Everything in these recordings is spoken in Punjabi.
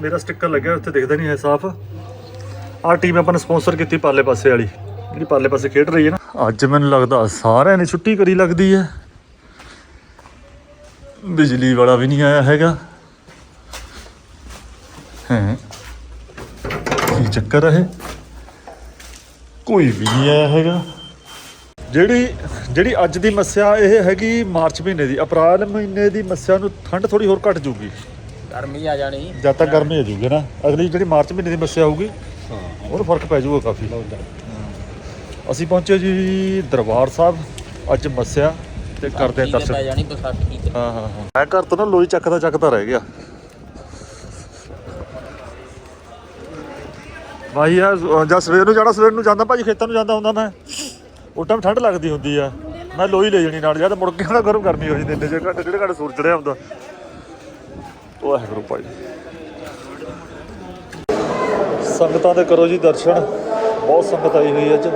ਮੇਰਾ ਸਟicker ਲੱਗਿਆ, ਉੱਥੇ ਦਿਖਦਾ ਨਹੀਂ ਹੈ, ਸਾਫ਼। ਆਹ ਟੀਮ ਆਪਾਂ ਨੇ ਸਪਾਂਸਰ ਕੀਤੀ ਪਾਲੇ ਪਾਸੇ ਵਾਲੀ। ਜਿਹੜੀ ਪਾਲੇ ਪਾਸੇ ਖੇਡ ਰਹੀ ਹੈ ਨਾ। ਅੱਜ ਮੈਨੂੰ ਲੱਗਦਾ ਸਾਰਿਆਂ ਨੇ ਛੁੱਟੀ ਕਰੀ ਲੱਗਦੀ ਹੈ। ਬਿਜਲੀ ਵਾਲਾ ਵੀ ਨਹੀਂ ਆਇਆ ਹੈਗਾ। ਹੈ। ਕੀ ਚੱਕਰ ਹੈ ਕੋਈ ਵੀ ਨਹੀਂ ਆਇਆ ਹੈਗਾ। ਜਿਹੜੀ ਜਿਹੜੀ ਅੱਜ ਦੀ ਮੱਸਿਆ ਇਹ ਹੈਗੀ ਮਾਰਚ ਮਹੀਨੇ ਦੀ, ਅਪ੍ਰੈਲ ਮਹੀਨੇ ਦੀ ਮੱਸਿਆ ਨੂੰ ਠੰਡ ਥੋੜੀ ਹੋਰ ਘਟ ਜੂਗੀ ਗਰਮੀ ਆ ਜਾਣੀ। ਜਦ ਤੱਕ ਗਰਮੀ ਹੋ ਜੂਗੀ ਨਾ ਅਗਲੀ ਜਿਹੜੀ ਮਾਰਚ ਮਹੀਨੇ ਦੀ ਮੱਸਿਆ ਹੋਊਗੀ ਉਹਨੂੰ ਫ਼ਰਕ ਪੈ ਜਾਊਗਾ ਕਾਫੀ। ਅਸੀਂ ਪਹੁੰਚੇ ਜੀ ਦਰਬਾਰ ਸਾਹਿਬ ਅੱਜ ਮੱਸਿਆ ਤੇ ਕਰਦੇ ਆ ਪੈ ਜਾਣੀ ਤੇ। ਹਾਂ ਹਾਂ ਹਾਂ। ਮੈਂ ਘਰ ਤੋਂ ਨਾ ਲੋਈ ਚੱਕਦਾ ਚੱਕਦਾ ਰਹਿ ਗਿਆ। ਭਾਈ ਆ ਜਦ ਸਵੇਰ ਨੂੰ ਜਾਣਾ ਸਵੇਰ ਨੂੰ ਜਾਂਦਾ ਭਾਜੀ ਖੇਤਾਂ ਨੂੰ ਜਾਂਦਾ ਹੁੰਦਾ ਮੈਂ। ਉਹ ਟਾਈਮ ਠੰਡ ਲੱਗਦੀ ਹੁੰਦੀ ਆ। ਮੈਂ ਲੋਈ ਲੈ ਜਾਣੀ ਨਾਲ ਜਦ ਮੁੜ ਕੇ ਨਾ ਗਰਮ ਗਰਮੀ ਹੋ ਜਾਂਦੀ ਇੰਨੇ ਜੇ ਘੰਟੇ ਡੇਢ ਘੰਟੇ ਸੂਰਜ ਚੜਿਆ ਹੁੰਦਾ। ਉਹ ਹੈ ਗੁਰੂ ਭਾਈ ਸੰਗਤਾਂ ਦੇ ਕਰੋ ਜੀ ਦਰਸ਼ਨ। ਬਹੁਤ ਸੰਗਤ ਆਈ ਹੋਈ ਅੱਜ।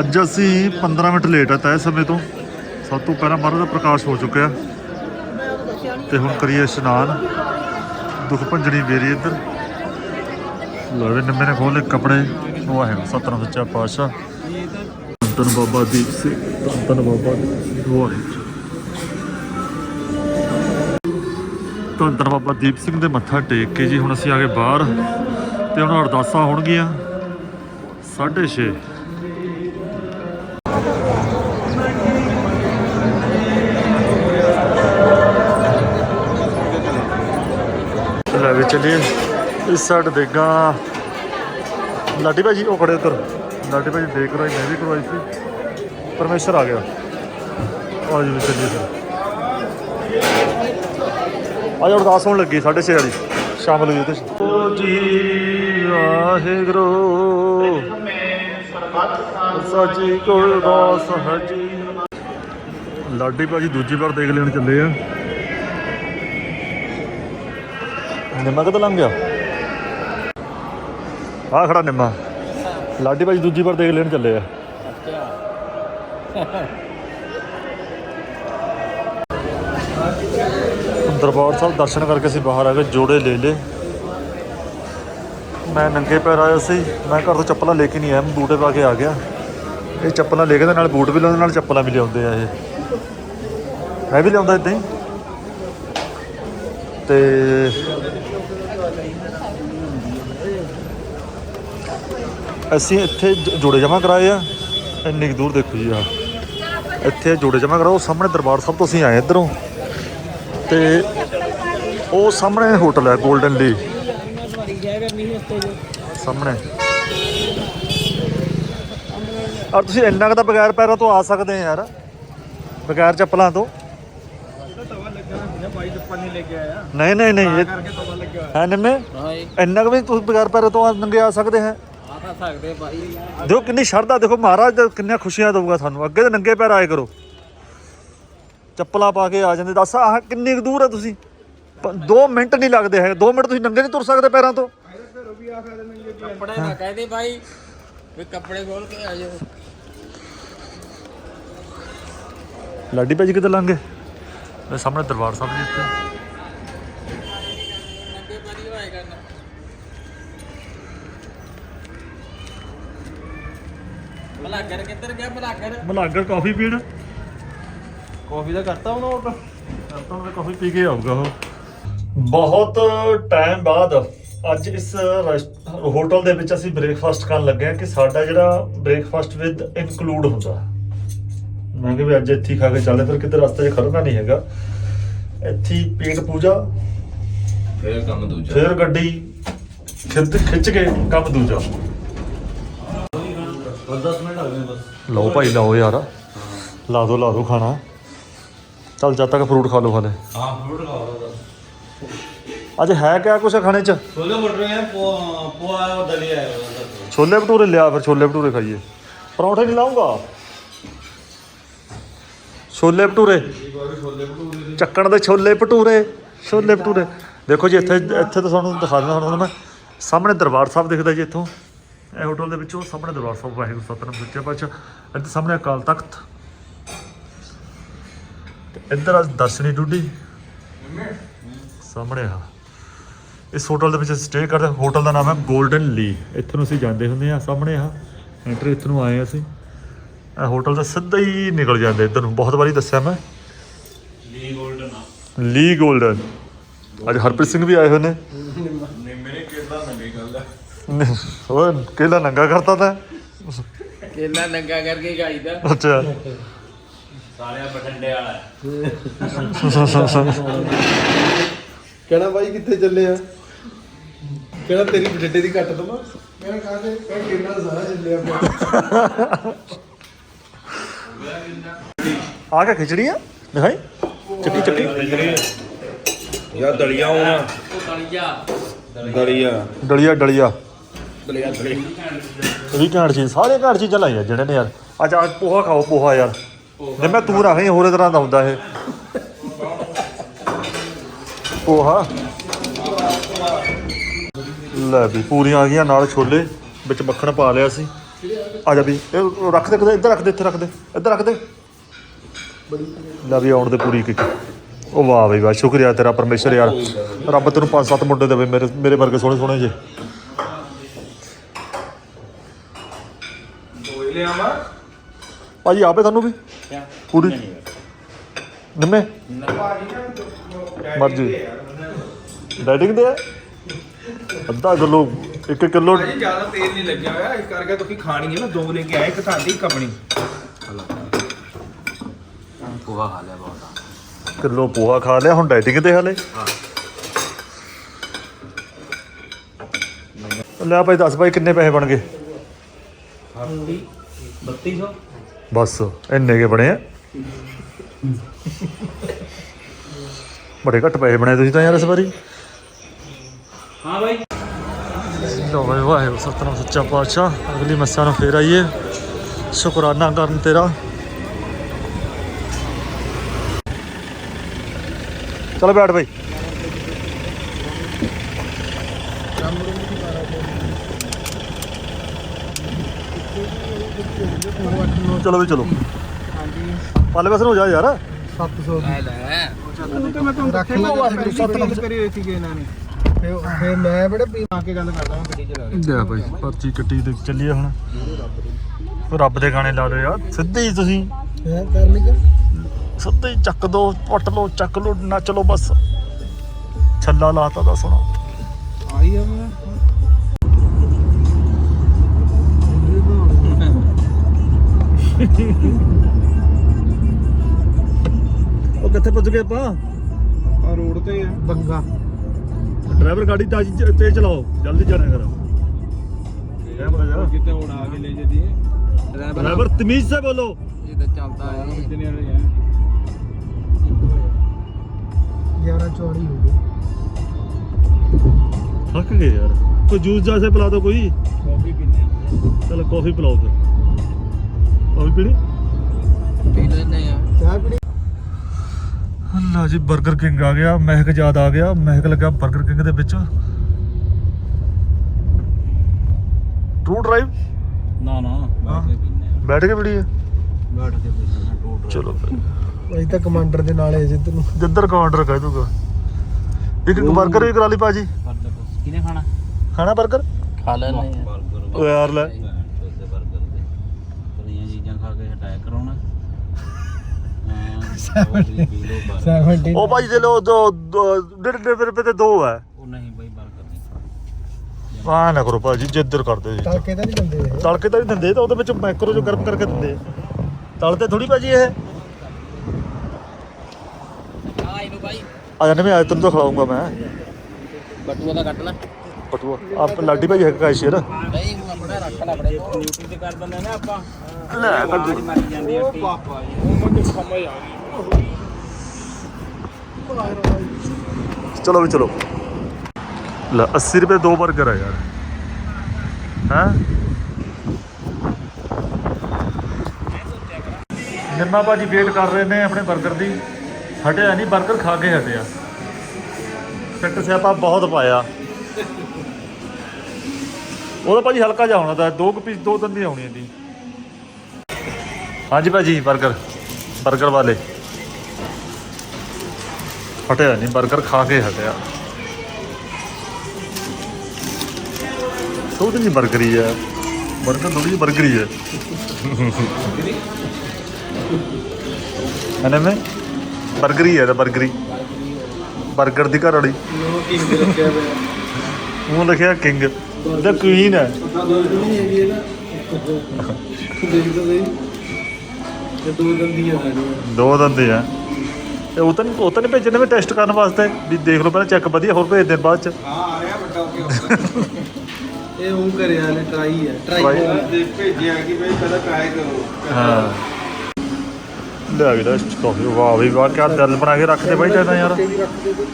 ਅੱਜ ਅਸੀਂ 15 ਮਿੰਟ ਲੇਟ ਆ ਤੈਅ ਸਮੇਂ ਤੋਂ। ਸਭ ਤੋਂ ਪਹਿਲਾਂ ਮਹਾਰਾਜ ਦਾ ਪ੍ਰਕਾਸ਼ ਹੋ ਚੁੱਕਿਆ। ਤੇ ਹੁਣ ਕਰੀਏ ਇਸ਼ਨਾਨ। ਦੁੱਖ ਭੰਜਣੀ ਮੇਰੀ ਇੱਧਰ। ਲੋੜੇ ਨੰਮੇ ਨੇ ਖੋਲੇ ਕੱਪੜੇ। ਵਾਹਿਗੁਰੂ ਹੈ ਸਤਨਾਮ ਸੱਚਾ ਪਾਤਸ਼ਾਹ। ਧੰਨ ਬਾਬਾ ਦੀਪ ਸਿੰਘ, ਧੰਨ ਬਾਬਾ ਦੀਪ ਸਿੰਘ, ਉਹ ਹੈ। ਧੰਨ ਧੰਨ ਬਾਬਾ ਦੀਪ ਸਿੰਘ ਦੇ ਮੱਥਾ ਟੇਕ ਕੇ ਜੀ, ਹੁਣ ਅਸੀਂ ਆ ਗਏ ਬਾਹਰ ਤੇ ਹੁਣ ਅਰਦਾਸਾਂ ਹੋਣਗੀਆਂ। 6:30 ਲੈ ਵੀ ਚੱਲੀਏ। ਇਸ ਸਾਈਡ ਦੇਗਾ ਲਾਡੀ ਭਾਜੀ ਉਹ ਖੜੇ ਉੱਧਰ। ਲਾਡੀ ਭਾਜੀ ਦੇਖ ਰਹੇ ਮੈਂ ਵੀ ਕਰਵਾਈ ਸੀ। ਪਰਮੇਸ਼ਰ ਆ ਗਿਆ। ਆ ਜੀ ਵੀ ਚੱਲੀਏ ਆ ਜਾ, ਅਰਦਾਸ ਹੋਣ ਲੱਗੀ 6:30 ਵਾਲੀ। ਸ਼ਾਮਲ ਹੋਈ ਉਹਦੇ ਓ ਜੀ ਵਾਹਿਗੁਰੂ। ਸਾਜੀ ਕੋ ਅਰਦਾਸ ਹੈ ਲਾਡੀ ਭਾਜੀ ਦੂਜੀ ਵਾਰ ਦੇਖ ਲੈਣ ਚੱਲੇ ਆ। ਨਿੰਮਾ ਕਿੱਥੇ ਲੰਘ ਗਿਆ। ਆ ਖੜਾ ਨਿੰਮਾ। ਲਾਡੀ ਭਾਜੀ ਦੂਜੀ ਵਾਰ ਦੇਖ ਲੈਣ ਚੱਲੇ ਆ। ਦਰਬਾਰ ਸਾਹਿਬ ਦਰਸ਼ਨ ਕਰਕੇ ਅਸੀਂ ਬਾਹਰ ਆ ਗਏ, ਜੋੜੇ ਲੈ ਲੇ ਮੈਂ ਨੰਗੇ ਪੈਰ ਆਇਆ ਸੀ, ਮੈਂ ਘਰ ਤੋਂ ਚੱਪਲਾਂ ਲੈ ਕੇ ਨਹੀਂ ਆਇਆ, ਮੈਂ ਬੂਟੇ ਪਾ ਕੇ ਆ ਗਿਆ। ਇਹ ਚੱਪਲਾਂ ਲੈ ਕੇ ਤੇ ਨਾਲ ਬੂਟ ਵੀ ਲਾਉਂਦੇ, ਨਾਲ ਚੱਪਲਾਂ ਵੀ ਲਿਆਉਂਦੇ ਆ ਇਹ। ਮੈਂ ਵੀ ਲਿਆਉਂਦਾ ਇਦਾਂ ਹੀ। ਤੇ ਅਸੀਂ ਇੱਥੇ ਜੋੜੇ ਜਮਾ ਕਰਾਏ ਆ। ਇੰਨੀ ਕੁ ਦੂਰ ਦੇਖੋ ਜੀ ਆ ਇੱਥੇ ਜੋੜੇ ਜਮਾ ਕਰਾਓ ਸਾਹਮਣੇ ਦਰਬਾਰ ਸਾਹਿਬ ਤੋਂ ਅਸੀਂ ਆਏ ਇੱਧਰੋਂ। ਤੇ ਉਹ ਸਾਹਮਣੇ ਹੋਟਲ ਹੈ 골ਡਨ ਲੀ ਸਾਹਮਣੇ। ਔਰ ਤੁਸੀਂ ਇੰਨਾ ਕੁ ਤਾਂ ਬਗੈਰ ਪੈਰਾਂ ਤੋਂ ਆ ਸਕਦੇ ਆ ਯਾਰ। ਬਗੈਰ ਚੱਪਲਾਂ ਤੋਂ। ਨਹੀਂ ਨਹੀਂ ਨਹੀਂ ਇਹ ਹੈ ਨਿੰਮੇ? ਇੰਨਾ ਕੁ ਵੀ ਤੁਸੀਂ ਬਗੈਰ ਪੈਰਾਂ ਤੋਂ ਨੰਗੇ ਆ ਸਕਦੇ ਹੈ। ਸਕਦੇ ਭਾਈ ਦੇਖੋ ਕਿੰਨੀ ਸ਼ਰਧਾ ਦੇਖੋ ਮਹਾਰਾਜ ਦਾ ਕਿੰਨੀਆਂ ਖੁਸ਼ੀਆਂ ਦਊਗਾ ਸਾਨੂੰ ਅੱਗੇ ਤੇ ਨੰਗੇ ਪੈਰ ਆਏ ਕਰੋ। ਚੱਪਲਾਂ ਪਾ ਕੇ ਆ ਜਾਂਦੇ। ਦੱਸ ਆਹ ਕਿੰਨੀ ਕੁ ਦੂਰ ਹੈ ਤੁਸੀਂ? 2 ਮਿੰਟ ਨਹੀਂ ਲੱਗਦੇ ਹੈ 2 ਮਿੰਟ ਤੁਸੀਂ ਨੰਗੇ ਨਹੀਂ ਤੁਰ ਸਕਦੇ ਪੈਰਾਂ ਤੋਂ। ਕੱਪੜੇ ਨਾ ਕਹਦੇ ਭਾਈ ਵੀ ਕੱਪੜੇ ਖੋਲ ਕੇ ਆ ਜਾਓ। ਲਾਡੀ ਭਾਜੀ ਕਿੱਥੇ ਲੰਘੇ ਮੈਂ ਸਾਹਮਣੇ ਦਰਬਾਰ ਸਾਹਿਬ ਜੀ ਇੱਥੇ ਨੰਗੇ ਪਾਣੀ ਹੋਇਆ ਕਰਨਾ ਮਲਾਗਰ ਕਿੱਧਰ ਗਿਆ ਮਲਾਗਰ ਮਲਾਗਰ ਕਾਫੀ ਪੀਣ। ਕਾਫੀ ਦਾ ਕਰਤਾ ਹੁਣ ਆਰਡਰ ਤਾਂ। ਮੈਂ ਕਾਫੀ ਪੀ ਕੇ ਆਊਗਾ ਉਹ। ਬਹੁਤ ਟਾਈਮ ਬਾਅਦ ਅੱਜ ਇਸ ਰੈਸਟ- ਹੋਟਲ ਦੇ ਵਿੱਚ ਅਸੀਂ ਬ੍ਰੇਕਫਾਸਟ ਕਰਨ ਲੱਗੇ ਹਾਂ ਕਿ ਸਾਡਾ ਜਿਹੜਾ ਬ੍ਰੇਕਫਾਸਟ ਵਿਦ ਇਨਕਲੂਡ ਹੁੰਦਾ। ਮੈਂ ਕਿਹਾ ਵੀ ਅੱਜ ਇੱਥੇ ਹੀ ਖਾ ਕੇ ਚੱਲੇ ਫਿਰ ਕਿਤੇ ਰਸਤੇ 'ਚ ਖੜਨਾ ਨਹੀਂ ਹੈਗਾ। ਇੱਥੇ ਹੀ ਪੇਟ ਪੂਜਾ ਫਿਰ ਕੰਮ ਦੂਜਾ। ਫਿਰ ਗੱਡੀ ਖਿੱਚ ਖਿੱਚ ਕੇ ਕੰਮ ਦੂਜਾ। 10 ਮਿੰਟ ਆ ਗਏ ਬਸ। ਲਓ ਭਾਈ ਲਓ ਯਾਰ। ਲਾ ਦੋ ਲਾ ਦੋ ਖਾਣਾ। ਚੱਲ ਜਦ ਤੱਕ ਫਰੂਟ ਖਾ ਲਓ ਹਲੇ। ਹਾਂ ਫਰੂਟ ਖਾਓ ਬਸ। ਅੱਜ ਹੈ ਕਿਆ ਕੁਛ ਖਾਣੇ 'ਚ? ਛੋਲੇ ਮਟਰ ਹੈ ਪੋ ਪੋ ਆਇਆ ਉਹ ਦਲੀਆ ਉਹਦਾ ਛੋਲੇ ਭਟੂਰੇ ਲਿਆ ਫਿਰ ਛੋਲੇ ਭਟੂਰੇ ਖਾਈਏ। ਪਰੌਂਠੇ ਨਹੀਂ ਲਾਉਂਗਾ? ਛੋਲੇ ਭਟੂਰੇ। ਚੱਕਣ ਦੇ ਛੋਲੇ ਭਟੂਰੇ ਛੋਲੇ ਭਟੂਰੇ। ਦੇਖੋ ਜੀ ਇੱਥੇ ਇੱਥੇ ਤਾਂ ਤੁਹਾਨੂੰ ਦਿਖਾ ਦਿੰਦਾ ਹੁਣ ਮੈਂ। ਸਾਹਮਣੇ ਦਰਬਾਰ ਸਾਹਿਬ ਦਿਖਦਾ ਜੀ ਇੱਥੋਂ। ਇਹ ਹੋਟਲ ਦੇ ਵਿੱਚੋਂ ਸਾਹਮਣੇ ਦਰਬਾਰ ਸਾਹਿਬ ਵਾਹਿਗੁਰੂ ਸਤਨਾਮ ਸੱਚੇ ਪਾਤਸ਼ਾਹ। ਇੱਥੇ ਸਾਹਮਣੇ ਅਕਾਲ ਤਖਤ। ਇੱਧਰ ਅੱਜ ਦਰਸ਼ਨੀ ਡੁੱਡੀ ਸਾਹਮਣੇ ਆ। ਇਸ ਹੋਟਲ ਦੇ ਵਿੱਚ ਸਟੇ ਕਰਦੇ ਹੋਟਲ ਦਾ ਨਾਮ ਹੈ 골ਡਨ ਲੀ ਇੱਥੇ ਨੂੰ ਅਸੀਂ ਜਾਂਦੇ ਹੁੰਦੇ ਆ ਸਾਹਮਣੇ ਆ। ਐਂਟਰ ਇੱਥੇ ਨੂੰ ਆਏ ਅਸੀਂ। ਇਹ ਹੋਟਲ ਦਾ ਸਿੱਧਾ ਹੀ ਨਿਕਲ ਜਾਂਦੇ ਇੱਧਰ ਨੂੰ। ਬਹੁਤ ਵਾਰੀ ਦੱਸਿਆ ਮੈਂ। ਲੀ 골ਡਨ ਲੀ 골ਡਨ ਅੱਜ ਹਰਪ੍ਰੀਤ ਸਿੰਘ ਵੀ ਆਏ ਹੋਏ ਨੇ। ਉਹ ਕਿਹੜਾ ਨੰਗਾ ਕਰਤਾ ਤਾ। ਕੇਲਾ ਨੰਗਾ ਕਰਕੇ ਖਾਈਦਾ। ਅੱਛਾ। ਸਾਲਿਆ ਬਠੰਡੇ ਵਾਲਾ। ਕਹਿਣਾ ਬਾਈ ਕਿੱਥੇ ਚੱਲੇ ਆ? ਕਹਿਣਾ ਤੇਰੀ ਬਟੇਟੇ ਦੀ ਕੱਟ ਦਵਾਂ। ਮੈਂ ਕਹਾਂ ਤੇ ਕਿੰਨਾ ਸਾਰਾ ਚੱਲੇ ਆਪਾਂ ਆ ਕੇ ਖਿਚੜੀ ਆ ਦਿਖਾਈ। ਚੱਕੀ ਚੱਕੀ। ਯਾ ਦਲੀਆ ਹੋਣਾ। ਦਲੀਆ। ਡਲੀਆ ਡਲੀਆ। ਦਲੀਆ ਦਲੀਆ ਇਹ ਵੀ ਘੈਂਟ ਚੀਜ਼, ਸਾਰੇ ਘੈਂਟ ਚੀਜ਼ਾਂ ਲਾਈਆਂ ਜਿਹੜੇ ਨੇ ਯਾਰ। ਅੱਜ ਅੱਜ ਪੋਹਾ ਖਾਓ, ਪੋਹਾ ਯਾਰ। ਜੇ ਮੈਂ ਤੂੰ ਰੱਖੇ ਹੋਰੇ ਤਰ੍ਹਾਂ ਦਾ ਹੁੰਦਾ ਇਹ। ਪੋਹਾ। ਲੈ ਵੀ, ਪੂਰੀਆਂ ਆ ਗਈਆਂ ਨਾਲ ਛੋਲੇ, ਵਿੱਚ ਮੱਖਣ ਪਾ ਲਿਆ ਸੀ। ਆ ਜਾ ਵੀ, ਇਹ ਰੱਖ ਦੇ ਕਿਤੇ ਇੱਧਰ ਰੱਖ ਦੇ, ਇੱਥੇ ਰੱਖ ਦੇ, ਇੱਧਰ ਰੱਖ ਦੇ। ਲੈ ਵੀ, ਆਉਣ ਦੇ ਪੂਰੀ ਕਿਕ ਉਹ ਵਾਹ ਬਈ ਵਾਹ, ਸ਼ੁਕਰੀਆ ਤੇਰਾ ਪਰਮੇਸ਼ਰ ਯਾਰ। ਰੱਬ ਤੈਨੂੰ ਪੰਜ ਸੱਤ ਮੁੰਡੇ ਦੇਵੇ, ਮੇਰੇ ਮੇਰੇ ਵਰਗੇ ਸੋਹਣੇ ਸੋਹਣੇ ਜੇ। ਦੋਈ ਲਿਆ ਮਾ? ਭਾਜੀ ਆਪੇ ਤੁਹਾਨੂੰ ਵੀ। ਪੂਰੀ। ਨਿੰਮੇ? ਮਰਜ਼ੀ ਡਾਈਟਿੰਗ ਦੇ? ਅੱਧਾ ਕਿਲੋ 1 ਕਿਲੋ। ਭਾਜੀ ਜ਼ਿਆਦਾ ਤੇਲ ਨਹੀਂ ਲੱਗਿਆ ਹੋਇਆ। ਇਸ ਕਰਕੇ ਤੁਸੀਂ ਖਾਣੀ ਹੈ ਨਾ। ਦੋ ਲੈ ਕੇ ਆਏ ਇੱਕ ਤੁਹਾਡੀ ਇੱਕ ਆਪਣੀ। ਪੋਹਾ ਖਾ ਲਿਆ ਬਹੁਤ ਕਿਲੋ ਪੋਹਾ ਖਾ ਲਿਆ। ਹੁਣ ਡਾਈਟਿੰਗ ਤੇ ਹਾਲੇ? ਲੈ ਭਾਈ ਦੱਸ ਭਾਈ ਕਿੰਨੇ ਪੈਸੇ ਬਣ ਗਏ? 3200 ਬਸ ਇੰਨੇ ਕੇ ਬਣੇ ਆ। ਬੜੇ ਘੱਟ ਪੈਸੇ ਬਣੇ ਤੁਸੀਂ ਤਾਂ ਯਾਰ ਇਸ ਵਾਰੀ। ਹਾਂ ਬਾਈ। ਲੋ ਭਾਈ ਵਾਹਿਗੁਰੂ ਸਤਨਾਮ ਸੱਚਾ ਪਾਤਸ਼ਾਹ। ਅਗਲੀ ਮੱਸਿਆ ਨੂੰ ਫੇਰ ਆਈਏ। ਸ਼ੁਕਰਾਨਾ ਕਰਨ ਤੇਰਾ। ਚਲ ਬੈਠ ਭਾਈ ਚਲੋ ਵੀ ਚਲੋ। ਪਾਲੇ ਪਾਸੇ ਨੂੰ ਹੋ ਜਾ ਯਾਰ। 700 ਲੈ ਲੈ ਉਹ ਤੇ ਮੈਂ ਤੁਹਾਨੂੰ ਰੱਖ ਰੱਖਿਆ ਲੈ ਪਹਿਲੀ ਸਤਨਾਮ ਤਰੀਕ ਕਰੀ ਹੋਈ ਸੀਗੇ ਇਹਨਾਂ ਨੇ। ਫੇ ਫੇ ਮੈਂ ਬੜੇ ਪੀ ਆ ਕੇ ਗੱਲ ਕਰਦਾ ਮੈਂ ਗੱਡੀ ਚਲਾ ਕੇ। ਲੈ ਭਾਈ ਪਰਚੀ ਕੱਟੀ ਤੇ ਚੱਲੀਏ ਹੁਣ। ਰੱਬ ਦੇ ਗਾਣੇ ਲਾ ਲਓ ਯਾਰ। ਸਿੱਧੇ ਹੀ ਤੁਸੀਂ। ਹੈ ਕਰਨੀ ਕਿ ਸਿੱਧੇ ਹੀ ਚੱਕ ਦੋ ਪੱਟ ਲਓ ਚੱਕ ਲਓ ਨੱਚ ਲਓ ਬਸ। ਛੱਲਾ ਲਾਤਾ ਦਾ ਸੁਣੋ। ਆਈ ਆ ਮੈਂ। ਉਹ ਕਿੱਥੇ ਪੁੱਜ ਗਏ ਆਪਾਂ? ਆ ਰੋਡ ਤੇ ਆ। ਬੰਗਾ ਡਰਾਈਵਰ ਗਾੜੀ ਤਾਜੀ ਤੇ ਚਲਾਓ ਜਲਦੀ ਜਾਣਾ ਕਰ। ਕੈਮਰਾ ਜਾ ਕਿਤੇ ਹੁਣ ਆ ਕੇ ਲੈ ਜਦੀ ਡਰਾਈਵਰ ਤਮੀਜ਼ ਸੇ ਬੋਲੋ। ਇਹ ਤਾਂ ਚੱਲਦਾ ਹੈ ਕਿੰਨੇ ਵਾਲੇ ਆ। 1140 ਹੋ ਗਏ ਥੱਕ ਗਏ ਯਾਰ। ਕੋਈ ਜੂਸ ਜਾਸੇ ਪਿਲਾ ਦਿਓ ਕੋਈ? ਕਾਫੀ ਪੀਨੇ ਆ। ਚਲੋ ਕਾਫੀ ਪਿਲਾਓ ਫਿਰ। ਉਹ ਜੀ 버ਗਰ ਕਿੰਗ ਆ ਗਿਆ ਮਹਿਕ ਯਾਦ ਆ ਗਿਆ ਮਹਿਕ ਲੱਗਾ 버ਗਰ ਕਿੰਗ ਦੇ ਵਿੱਚ। ਟੂ ਡਰਾਈਵ ਨਾ ਨਾ ਬੈਠ ਕੇ ਪੀਨੇ ਪੀਣੀ ਹੈ ਬੈਠ ਕੇ ਪੀਣਾ ਟੂ ਡਰਾਈਵ ਚਲੋ ਭਾਈ ਤਾਂ ਕਮਾਂਡਰ ਦੇ ਨਾਲ ਹੈ ਜਿੱਧਰ ਨੂੰ। ਜਿੱਧਰ ਕਮਾਂਡਰ ਕਹਿ ਦੂਗਾ। ਇੱਕ ਇੱਕ 버ਗਰ ਵੀ ਕਰਾ ਲਈ ਪਾਜੀ ਕਿਨੇ ਖਾਣਾ? ਖਾਣਾ 버ਗਰ ਖਾ ਲੈਣੇ ਯਾਰ ਲੈ। 70 ਉਹ ਭਾਜੀ ਦੇ ਲੋ ਦੋ ਦੋ- ਡੇਢ ਡੇਢ ਰੁਪਏ ਤੇ ਦੋ ਹੈ। ਉਹ ਨਹੀਂ ਬਾਈ ਬਰਗਰ ਨਹੀਂ ਆ ਨਾ ਕਰੋ ਭਾਜੀ ਜਿੱਧਰ ਕਰਦੇ ਜੀ ਤੜਕੇ ਤਾਂ ਨਹੀਂ ਦਿੰਦੇ ਇਹ। ਤਲ ਕੇ ਤਾਂ ਨਹੀਂ ਦਿੰਦੇ ਤਾਂ ਉਹਦੇ ਵਿੱਚ ਮਾਈਕਰੋ ਜੋ ਗਰਮ ਕਰਕੇ ਦਿੰਦੇ। ਤਲਦੇ ਥੋੜੀ ਭਾਜੀ ਇਹ। ਆ ਇਹਨੂੰ ਬਾਈ। ਆ ਜਾਨੇ ਮੈਂ ਅੱਜ ਤੈਨੂੰ ਤਾਂ ਖਿਲਾਉਂਗਾ ਮੈਂ। ਬਟੂਆ ਦਾ ਕੱਟ ਲੈ। ਪਟੂਆ ਆਪ ਲਾਡੀ ਭਾਜੀ ਹੈਗਾ ਕਾਸ਼ੀਰ ਨਹੀਂ ਆਪਣਾ ਰੱਖ ਲੈ ਆਪਣੇ ਡਿਊਟੀ ਤੇ ਕਰ ਦਿੰਦੇ ਨਾ ਆਪਾਂ। ਲੈ ਕੱਢ। ਮਾਰੀ ਜਾਂਦੀ ਆ। ਪਾਪਾ ਜੀ ਉਹ ਮੈਨੂੰ ਸਮਝ ਆ ਗਈ। ਚਲੋ ਵੀ ਚਲੋ। ਲੈ 80 ਰੁਪਏ ਦੋ 버ਗਰ ਆ ਯਾਰ। ਹਾਂ? ਨਿੰਮਾ ਭਾਜੀ ਵੇਟ ਕਰ ਰਹੇ ਨੇ ਆਪਣੇ 버ਗਰ ਦੀ। ਹਟਿਆ ਨਹੀਂ 버ਗਰ ਖਾ ਕੇ ਹਟਿਆ। ਫਿੱਟ ਸਿਆਪਾ ਬਹੁਤ ਪਾਇਆ। ਉਹਦਾ ਭਾਜੀ ਹਲਕਾ ਜਿਹਾ ਹੋਣਾ ਤਾਂ, ਦੋ ਕੁ ਪੀਸ ਦੋ ਤਿੰਨ ਆਉਣੀ ਇਹਦੀ ਹਾਂਜੀ ਭਾਜੀ 버ਗਰ 버ਗਰ ਵਾਲੇ। ਫਟਿਆ ਨਹੀਂ 버ਗਰ ਖਾ ਕੇ ਹਟਿਆ। ਤੋਂ ਨਹੀਂ 버ਗਰ ਹੀ ਹੈ 버ਗਰ ਥੋੜੀ 버ਗਰ ਹੀ। ਹੈ ਅਨੇ ਮੈਂ? 버ਗਰ ਹੀ ਹੈ ਤਾਂ 버ਗਰ ਹੀ ਦੀ ਘਰ ਵਾਲੀ। ਉਹ ਲਿਖਿਆ ਕਿੰਗ। ਦਾ ਕੁਈਨ ਹੈ। ਦੋ ਦੰਦੀ ਆ ਦੋ ਦੰਦੀ ਇਹ ਉਹ ਤਾਂ ਨਹੀਂ ਉਹ ਤਾਂ ਨਹੀਂ ਭੇਜਣੇ ਵੀ ਟੈਸਟ ਕਰਨ ਵਾਸਤੇ ਵੀ ਦੇਖ ਲਓ ਪਹਿਲਾਂ ਚੈੱਕ ਵਧੀਆ ਹੋਰ ਭੇਜ ਦੇਣ ਬਾਅਦ ਚ। ਹਾਂ ਆ ਰਿਹਾ ਵੱਡਾ ਹੋ ਕੇ ਇਹ ਉਹ ਕਰਿਆ ਨੇ ਟਰਾਈ ਹੈ Try। ਟਰਾਈ ਦੇਖ ਭੇਜਿਆ ਕਿ ਬਈ ਪਹਿਲਾਂ ਟਰਾਈ ਕਰੋ। ਹਾਂ। ਲੈ ਵੀ ਲੈ ਕਾਫੀ ਵਾਹ ਵੀ ਵਾਹ ਕਿਆ ਦਿਲ ਬਣਾ ਕੇ ਰੱਖਦੇ ਬਾਈ ਚਾਹਦਾ ਯਾਰ। ਦੇ ਤੂੰ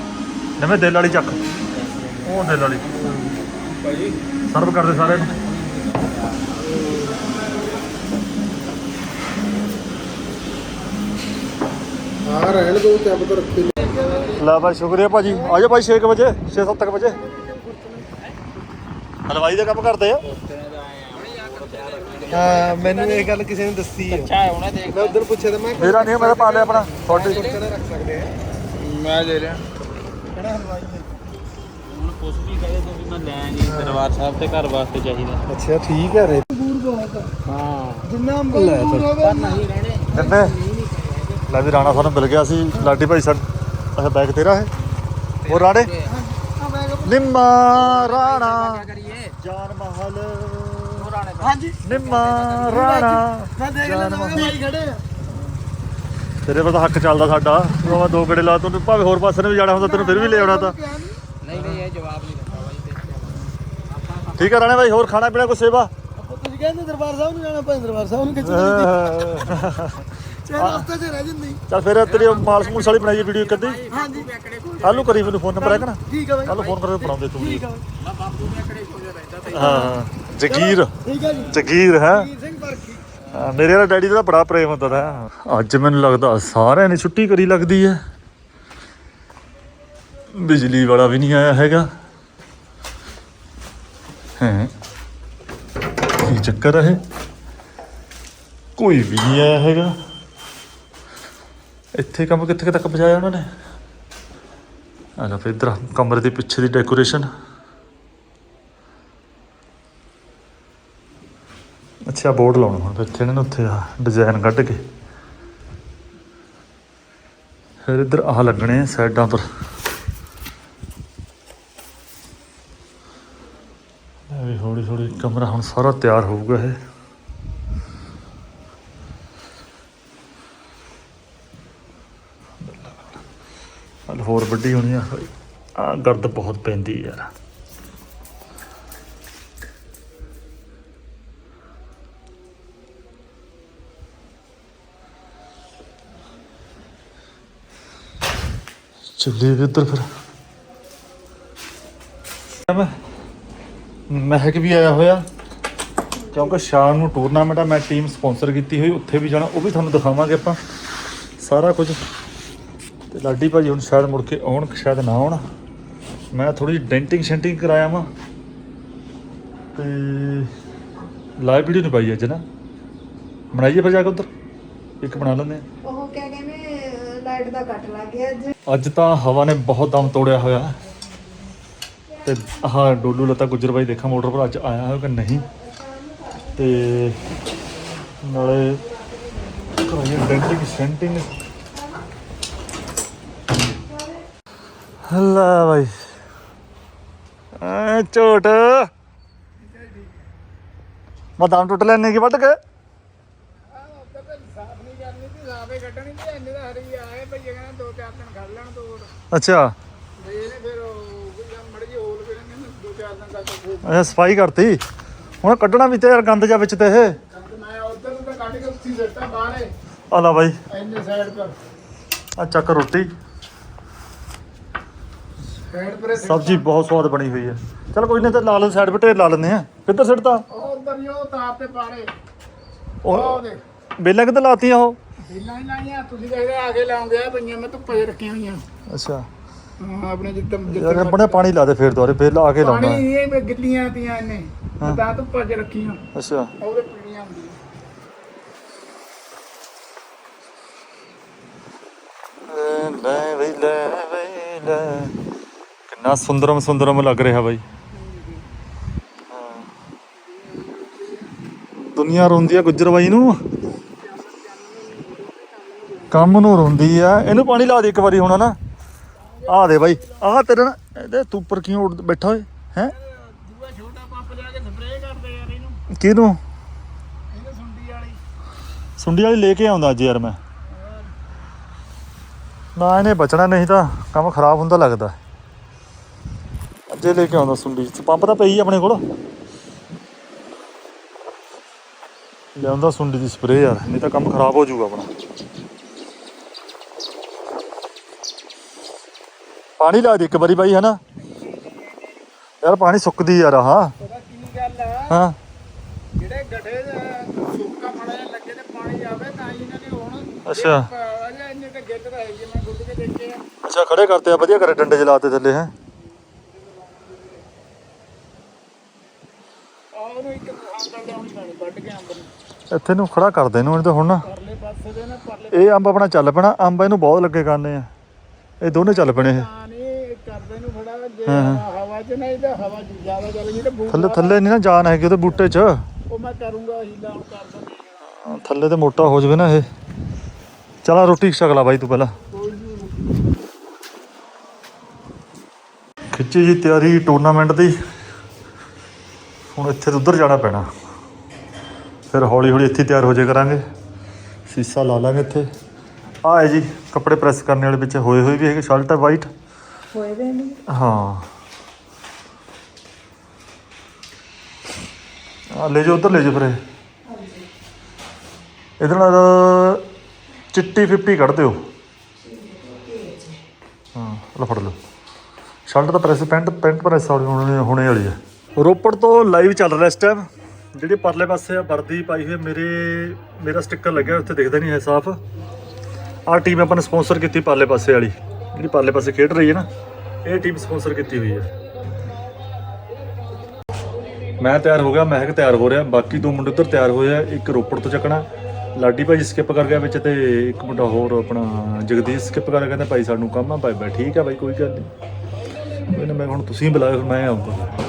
ਨਵੇਂ ਦਿਲ ਵਾਲੀ ਚੱਕ। ਉਹ ਦਿਲ ਵਾਲੀ? ਭਾਈ। ਸਰਵ ਕਰਦੇ ਸਾਰਿਆਂ ਨੂੰ। ਆ ਰਹਿਣ ਦੋ ਚੱਬ ਤੋਂ ਰੱਖੇ ਲੈ ਭਾਈ ਸ਼ੁਕਰੀਆ ਭਾਜੀ। ਆ ਜਾਓ ਭਾਈ 6 ਵਜੇ 6-7 ਵਜੇ। ਹਲਵਾਈ ਦਾ ਕੰਮ ਕਰਦੇ ਆ? ਹਾਂ ਮੈਨੂੰ ਇਹ ਗੱਲ ਕਿਸੇ ਨੇ ਦੱਸੀ ਹੈ ਚਾਹ ਹੁਣੇ ਦੇਖ ਮੈਂ ਉਧਰ ਪੁੱਛਿਆ ਤਾਂ ਮੈਂ ਮੇਰਾ ਨਹੀਂ ਮੈਂ ਤਾਂ ਪਾ ਲਿਆ ਆਪਣਾ ਤੁਹਾਡੇ ਰੱਖ ਸਕਦੇ ਆ? ਮੈਂ ਦੇ ਰਿਹਾ। ਕਿਹੜਾ ਹਲਵਾਈ ਹੈ ਹੁਣ ਕੁਛ ਵੀ ਕਹੇ ਤੂੰ ਵੀ ਮੈਂ ਲੈ ਨਹੀਂ ਦਰਬਾਰ ਸਾਹਿਬ ਤੇ ਘਰ ਵਾਸਤੇ ਚਾਹੀਦਾ। ਅੱਛਾ ਠੀਕ ਹੈ ਰੇ। ਬੂਰ ਬਹੁਤ ਹਾਂ। ਜਿੰਨਾ ਅੰਬਰ ਬੂਰ ਹੋਵੇ ਨਹੀਂ ਰਹਿਣੇ। ਕਿੰਨੇ? ਲੈ ਵੀ ਰਾਣਾ ਸਾਨੂੰ ਮਿਲ ਗਿਆ ਸੀ। ਲਾਡੀ ਭਾਈ ਸਰ ਅੱਛਾ ਬੈਗ ਤੇਰਾ ਹੈ ਉਹ ਰਾਣੇ। ਨਿੰਮਾ ਰਾਣਾ ਜਾਨ ਮਹਲ। ਪੁਰਾਣੇ ਹਾਂਜੀ। ਨਿੰਮਾ ਰਾਣਾ। ਮੈਂ ਦੇਖ ਲੈਣਾ ਭਾਈ ਖੜੇ ਆ। ਤੇਰੇ ਕੋਲ ਤਾਂ ਹੱਕ ਚੱਲਦਾ ਸਾਡਾ। ਤੂੰ ਦੋ ਗੇੜੇ ਲਾ ਤੂੰ ਭਾਵੇਂ ਹੋਰ ਪਾਸੇ ਨੂੰ ਵੀ ਜਾਣਾ ਹੁੰਦਾ ਤੈਨੂੰ ਫਿਰ ਵੀ ਲੈ ਆਉਣਾ ਤਾਂ। ਨਹੀਂ ਨਹੀਂ ਇਹ ਜਵਾਬ ਨਹੀਂ ਦਿੱਤਾ ਬਾਈ ਤੇ ਠੀਕ ਹੈ ਰਾਣੇ ਭਾਈ ਹੋਰ ਖਾਣਾ ਪੀਣਾ ਕੋਈ ਸੇਵਾ? ਤੁਸੀਂ ਕਹਿੰਦੇ ਦਰਬਾਰ ਸਾਹਿਬ ਨੂੰ ਜਾਣਾ ਭਾਈ ਦਰਬਾਰ ਸਾਹਿਬ ਨੂੰ ਖਿੱਚ ਚਾਹੇ ਰਸਤੇ 'ਚ ਰਹਿ ਜਾਂਦੀ ਚੱਲ ਫਿਰ ਤੇਰੀ ਮਾਲਸ ਮੂਲਸ ਵਾਲੀ ਬਣਾਈਏ ਵੀਡੀਓ ਇੱਕ ਅੱਧੀ। ਹਾਂਜੀ। ਕੱਲ੍ਹ ਕਰੀ ਮੈਨੂੰ ਫੋਨ ਨੰਬਰ ਹੈ ਕਿ ਨਾ। ਠੀਕ ਹੈ ਬਾਈ। ਕੱਲ ਫੋਨ ਕਰਕੇ ਬਣਾਉਂਦੇ ਤੂੰ ਠੀਕ ਹੈ ਬਾਈ। ਮੈਂ ਬਾਪੂ ਦੇ ਅਕੜੇ ਕੋਲ ਰਹਿੰਦਾ ਤੇ। ਹਾਂ ਜਗੀਰ। ਠੀਕ ਹੈ ਜੀ। ਜਗੀਰ ਹੈ। ਸਿੰਘ ਮੇਰੇ ਵਾਲਾ ਡੈਡੀ ਦਾ ਬੜਾ ਪ੍ਰੇਮ ਹੁੰਦਾ ਤਾ ਅੱਜ ਮੈਨੂੰ ਲੱਗਦਾ ਸਾਰਿਆਂ ਨੇ ਛੁੱਟੀ ਕਰੀ ਲੱਗਦੀ ਹੈ। ਬਿਜਲੀ ਵਾਲਾ ਵੀ ਨਹੀਂ ਆਇਆ ਹੈਗਾ। ਹੈ। ਕੀ ਚੱਕਰ ਹੈ? ਕੋਈ ਵੀ ਨਹੀਂ ਆਇਆ ਹੈਗਾ। ਇੱਥੇ ਕੰਮ ਕਿੱਥੇ ਕੁ ਤੱਕ ਪਹੁੰਚਾਇਆ ਉਹਨਾਂ ਨੇ? ਆ ਜਾ ਫਿਰ ਇਧਰ ਕਮਰੇ ਦੇ ਪਿੱਛੇ ਦੀ ਡੈਕੋਰੇਸ਼ਨ ਅੱਛਾ ਬੋਰਡ ਲਾਉਣਾ ਹੁਣ ਫਿਰ ਇੱਥੇ ਇਹਨਾਂ ਨੇ ਉੱਥੇ ਆ ਡਿਜ਼ਾਈਨ ਕੱਢ ਕੇ। ਫਿਰ ਇੱਧਰ ਆਹ ਲੱਗਣੇ ਸਾਈਡਾਂ ਪਰ ਵੀ ਹੌਲੀ ਹੌਲੀ ਕਮਰਾ ਹੁਣ ਸਾਰਾ ਤਿਆਰ ਹੋਊਗਾ ਇਹ। ਹੋਰ ਵੱਡੀ ਹੋਣੀ ਆ। ਆ ਗਰਦ ਬਹੁਤ ਪੈਂਦੀ ਯਾਰ ਚੱਲੀਏ ਵੀ ਉੱਧਰ ਫਿਰ। ਮੈਂ ਮਹਿਕ ਵੀ ਆਇਆ ਹੋਇਆ। ਕਿਉਂਕਿ ਸ਼ਾਮ ਨੂੰ ਟੂਰਨਾਮੈਂਟ ਆ, ਮੈਂ ਟੀਮ ਸਪਾਂਸਰ ਕੀਤੀ ਹੋਈ, ਉੱਥੇ ਵੀ ਜਾਣਾ, ਉਹ ਵੀ ਤੁਹਾਨੂੰ ਦਿਖਾਵਾਂਗੇ ਆਪਾਂ। ਸਾਰਾ ਕੁਝ। ਤੇ ਲਾਡੀ ਭਾਜੀ ਹੁਣ ਸ਼ਾਇਦ ਮੁੜ ਕੇ ਆਉਣ ਸ਼ਾਇਦ ਨਾ ਆਉਣ। ਮੈਂ ਥੋੜੀ ਡੈਂਟਿੰਗ ਸ਼ੈਂਟਿੰਗ ਕਰਾਇਆ ਵਾਂ। ਤੇ ਲਾਈਵ ਵੀਡੀਓ ਨਹੀਂ ਪਾਈ ਅੱਜ ਨਾ। ਬਣਾਈਏ ਫਿਰ ਜਾ ਕੇ ਉੱਧਰ। ਇੱਕ ਬਣਾ ਲੈਂਦੇ ਆ ਉਹ ਕਿਆ ਕਹਿੰਦੇ ਲਾਈਟ ਦਾ ਕੱਟ ਲੱਗ ਗਿਆ ਅੱਜ। ਅੱਜ ਤਾਂ ਹਵਾ ਨੇ ਬਹੁਤ ਦਮ ਤੋੜਿਆ ਹੋਇਆ। ਤੇ ਆਹ ਡੋਲੂ ਲਤਾ ਗੁੱਜਰ ਬਾਈ ਦੇਖਾਂ ਮੋਟਰ ਪਰ ਅੱਜ ਆਇਆ ਹੋਇਆ ਕਿ ਨਹੀਂ। ਤੇ ਨਾਲੇ ਕਰਾਈਏ ਡੈਂਟਿੰਗ ਸੈਂਟਿੰਗ। ਹੱਲਾ ਬਾਈ। ਆ ਝੋਟ। ਮੈਂ ਦਮ ਟੁੱਟ ਲੈਣੇ ਕੀ ਵੱਢ ਕੇ? ਅੱਛਾ। ਅੱਛਾ ਸਫ਼ਾਈ ਕਰਤੀ। ਹੁਣ ਕੱਢਣਾ ਵੀ ਤੇ ਯਾਰ ਗੰਦ ਜਾ ਵਿੱਚ ਤੇ ਇਹ। ਮੈਂ ਉਧਰ ਨੂੰ ਤਾਂ ਕੱਢ ਕੇ ਉੱਥੇ ਸਿੱਟਾ ਬਾਹਰ। ਆ ਲੈ ਬਾਈ। ਇੰਨੇ ਸਾਈਡ ਪਰ। ਆ ਚੱਕ ਰੋਟੀ। ਸਾਈਡ ਪਰ ਸਬਜ਼ੀ ਬਹੁਤ ਸਵਾਦ ਬਣੀ ਹੋਈ ਹੈ। ਚਲ ਕੋਈ ਨਹੀਂ ਤੇ ਲਾ ਲੈ ਸਾਈਡ 'ਤੇ ਢੇਰ ਲਾ ਲੈਂਦੇ ਆ ਕਿੱਧਰ ਸਿੱਟਦਾ ਉਹ ਉਧਰ ਹੀ ਉਹ ਤਾਪ ਤੇ ਪਾਰੇ ਉਹ ਉਹ ਦੇਖ। ਬੇਲਾਂ ਕਿੱਧਰ ਲਾਤੀਆਂ ਉਹ? ਢੀਲਾਂ ਹੀ ਲਾਈਆਂ ਤੁਸੀਂ ਦੇਖਦੇ ਆ ਕੇ ਲਾਉਂਗੇ ਆ ਪਈਆਂ ਮੈਂ ਧੁੱਪੇ 'ਚ ਰੱਖੀਆਂ ਹੋਈਆਂ। ਅੱਛਾ। ਹਾਂ ਆਪਣੇ ਜਿੱਦਾਂ ਯਾਰ ਆਪਣੇ ਪਾਣੀ ਲਾ ਦੇ ਫੇਰ ਦੁਆਰੇ ਫੇਰ ਲਾ ਕੇ ਲਾਉਣਾ ਪਾਣੀ ਇਹ ਵੀ ਗਿੱਲੀਆਂ ਤੀਆਂ ਇਹਨੇ ਹਾਂ। ਤਾਂ ਤੂੰ ਭੱਜ ਰੱਖੀਆਂ। ਅੱਛਾ। ਉਹਦੇ ਪੀੜੀਆਂ ਹੁੰਦੀਆਂ। ਲੈ ਬਈ ਲੈ ਬਈ ਲੈ। ਕਿੰਨਾ ਸੁੰਦਰਮ ਸੁੰਦਰਮ ਲੱਗ ਰਿਹਾ ਬਾਈ। ਹਾਂ। ਦੁਨੀਆ ਰੋਂਦੀ ਆ ਗੁੱਜਰ ਬਾਈ ਨੂੰ। ਕੰਮ ਨੂੰ ਰੋਂਦੀ ਆ। ਇਹਨੂੰ ਪਾਣੀ ਲਾ ਦੇ ਇੱਕ ਵਾਰੀ ਹੁਣ ਨਾ ਆ ਦੇ ਬਾਈ। ਆਹ ਤੇਰੇ ਨਾ ਇਹਦੇ ਤੂੰ ਉੱਪਰ ਕਿਉਂ ਉੱਡ ਬੈਠਾ ਹੋਏ ਹੈ? ਦੂਆ ਛੋਟਾ ਪੰਪ ਲਿਆ ਕੇ ਸਪਰੇਅ ਕਰਦੇ ਯਾਰ ਇਹਨੂੰ ਕਿਹਨੂੰ? ਇਹਨੂੰ ਸੁੰਡੀ ਵਾਲੀ ਸੁੰਡੀ ਵਾਲੀ ਲੈ ਕੇ ਆਉਂਦਾ ਅੱਜ ਯਾਰ ਮੈਂ। ਨਾ ਇਹਨੇ ਬਚਣਾ ਨਹੀਂ ਤਾਂ ਕੰਮ ਖਰਾਬ ਹੁੰਦਾ ਲੱਗਦਾ। ਅੱਜੇ ਲੈ ਕੇ ਆਉਂਦਾ ਸੁੰਡੀ ਪੰਪ ਤਾਂ ਪਈ ਆਪਣੇ ਕੋਲ। ਲਿਆਉਂਦਾ ਸੁੰਡੀ ਦੀ ਸਪਰੇਅ ਯਾਰ ਨਹੀਂ ਤਾਂ ਕੰਮ ਖਰਾਬ ਹੋ ਜਾਊਗਾ ਆਪਣਾ। ਪਾਣੀ ਲਾ ਦੇ ਇੱਕ ਵਾਰੀ ਬਾਈ ਹਨਾ? ਯਾਰ ਪਾਣੀ ਸੁੱਕਦੀ ਯਾਰ ਹਾਂ ਪਤਾ ਕੀ ਗੱਲ ਆ? ਹਾਂ। ਜਿਹੜੇ ਗੱਡੇ ਦੇ ਸੁੱਕਾ ਜਿਹਾ ਲੱਗੇ ਤੇ ਪਾਣੀ ਆਵੇ ਤਾਂ ਹੀ ਇਹਨਾਂ ਦੀ ਹੋਣ ਅੱਛਾ। ਅੱਛਾ ਖੜੇ ਕਰਤੇ ਆ ਵਧੀਆ ਕਰੇ ਡੰਡੇ ਜਲਾਤੇ ਥੱਲੇ ਹੈ ਆ ਉਹਨੂੰ ਇੱਕ ਅੰਦਰ ਲਿਆਉਣੀ ਪੈਣੀ ਵੱਢ ਕੇ ਅੰਦਰ ਨੂੰ ਇੱਥੇ ਨੂੰ ਖੜਾ ਕਰ ਦੇ ਇਹਨੂੰ ਤਾਂ ਹੁਣ ਨਾ। ਪਰਲੇ ਪਾਸੇ ਦੇ ਨਾ ਪਰਲੇ ਇਹ ਅੰਬ ਆਪਣਾ ਚੱਲ ਪੈਣਾ ਅੰਬ ਇਹਨੂੰ ਬਹੁਤ ਲੱਗੇ ਕਰਨੇ ਆ। ਇਹ ਦੋਨੇ ਚੱਲ ਪੈਣੇ ਇਹ। ਤਾਂ ਨਹੀਂ ਕਰਦੇ ਨੂੰ ਥੋੜਾ ਜੇ ਹਵਾ 'ਚ ਨਹੀਂ ਤਾਂ ਹਵਾ 'ਚ ਜ਼ਿਆਦਾ ਚੱਲ ਗਈ ਤੇ ਬੂਟ ਥੱਲੇ ਥੱਲੇ ਨਹੀਂ ਨਾ ਜਾਨ ਹੈਗੀ ਉਹਦੇ ਬੂਟੇ 'ਚ। ਉਹ ਮੈਂ ਕਰੂੰਗਾ ਹੀਲਾ ਹੁਣ ਕਰ ਦਿੰਦੇ ਹਾਂ, ਥੱਲੇ ਤੇ ਮੋਟਾ ਹੋ ਜਾਵੇ ਨਾ ਇਹ। ਚਲਾ ਰੋਟੀ ਛਕ ਲਾ ਬਾਈ ਤੂੰ ਪਹਿਲਾਂ। ਖਿੱਚੀ ਜੀ ਤਿਆਰੀ ਟੂਰਨਾਮੈਂਟ ਦੀ। ਹੁਣ ਇੱਥੇ ਤੋਂ ਉੱਧਰ ਜਾਣਾ ਪੈਣਾ। ਫਿਰ ਹੌਲੀ ਹੌਲੀ ਇੱਥੇ ਤਿਆਰ ਹੋ ਜਾਏ ਕਰਾਂਗੇ। ਸੀਸਾ ਲਾ ਲਾਂਗੇ ਇੱਥੇ। ਆਹ ਹੈ ਜੀ ਕੱਪੜੇ ਪ੍ਰੈਸ ਕਰਨ ਵਾਲੇ ਵਿੱਚ ਹੋਏ ਹੋਏ ਵੀ ਹੈਗੇ ਸ਼ਰਟ ਹੈ ਵਾਈਟ ਹੋਏ ਵੇ ਨਹੀਂ ਹਾਂ। ਆ ਲੈ ਜਾਓ ਉਧਰ ਲੈ ਜਾਓ ਫਿਰ ਇਹ। ਇਹਦੇ ਨਾਲ ਚਿੱਟੀ 50 ਕੱਢ ਦਿਓ। ਹਾਂ ਲਓ ਫੜ ਲਓ। ਸ਼ਰਟ ਦਾ ਪ੍ਰੈਸ ਪੈਂਟ ਪੈਂਟ ਪ੍ਰੈਸ ਵਾਲੀ ਹੋਣੇ ਹੋਣੇ ਵਾਲੀ ਹੈ। ਰੋਪੜ ਤੋਂ ਲਾਈਵ ਚੱਲ ਰਿਹਾ ਇਸ ਟਾਈਮ ਜਿਹੜੀ ਪਰਲੇ ਪਾਸੇ ਆ, ਵਰਦੀ ਪਾਈ ਹੋਈ ਮੇਰੇ, ਮੇਰਾ ਸਟicker ਲੱਗਿਆ, ਉੱਥੇ ਦਿਖਦਾ ਨਹੀਂ ਹੈ, ਸਾਫ਼। ਆਹ ਟੀਮ ਆਪਾਂ ਨੇ ਸਪਾਂਸਰ ਕੀਤੀ ਪਰਲੇ ਪਾਸੇ ਵਾਲੀ। ਜਿਹੜੀ ਪਰਲੇ ਪਾਸੇ ਖੇਡ ਰਹੀ ਹੈ ਨਾ, ਇਹ ਟੀਮ ਸਪਾਂਸਰ ਕੀਤੀ ਹੋਈ ਹੈ। ਮੈਂ ਤਿਆਰ ਹੋ ਗਿਆ, ਮਹਿਕ ਤਿਆਰ ਹੋ ਰਿਹਾ, ਬਾਕੀ ਦੋ ਮੁੰਡੇ ਉੱਧਰ ਤਿਆਰ ਹੋਏ ਆ, ਇੱਕ ਰੋਪੜ ਤੋਂ ਚੱਕਣਾ। ਲਾਡੀ ਭਾਈ ਸਕਿਪ ਕਰ ਗਿਆ ਵਿੱਚ ਤੇ ਇੱਕ ਮੁੰਡਾ ਹੋਰ ਆਪਣਾ ਜਗਦੀਸ਼ ਸਕਿਪ ਕਰ ਗਿਆ, ਕਹਿੰਦਾ ਭਾਈ ਸਾਨੂੰ ਕੰਮ ਆ, ਭਾਈ ਭਾਈ ਠੀਕ ਆ ਭਾਈ, ਕੋਈ ਗੱਲ ਨਹੀਂ। ਮੈਂ ਹੁਣ ਤੁਸੀਂ ਬੁਲਾਇਓ, ਫਿਰ ਮੈਂ ਆਉਂਗਾ।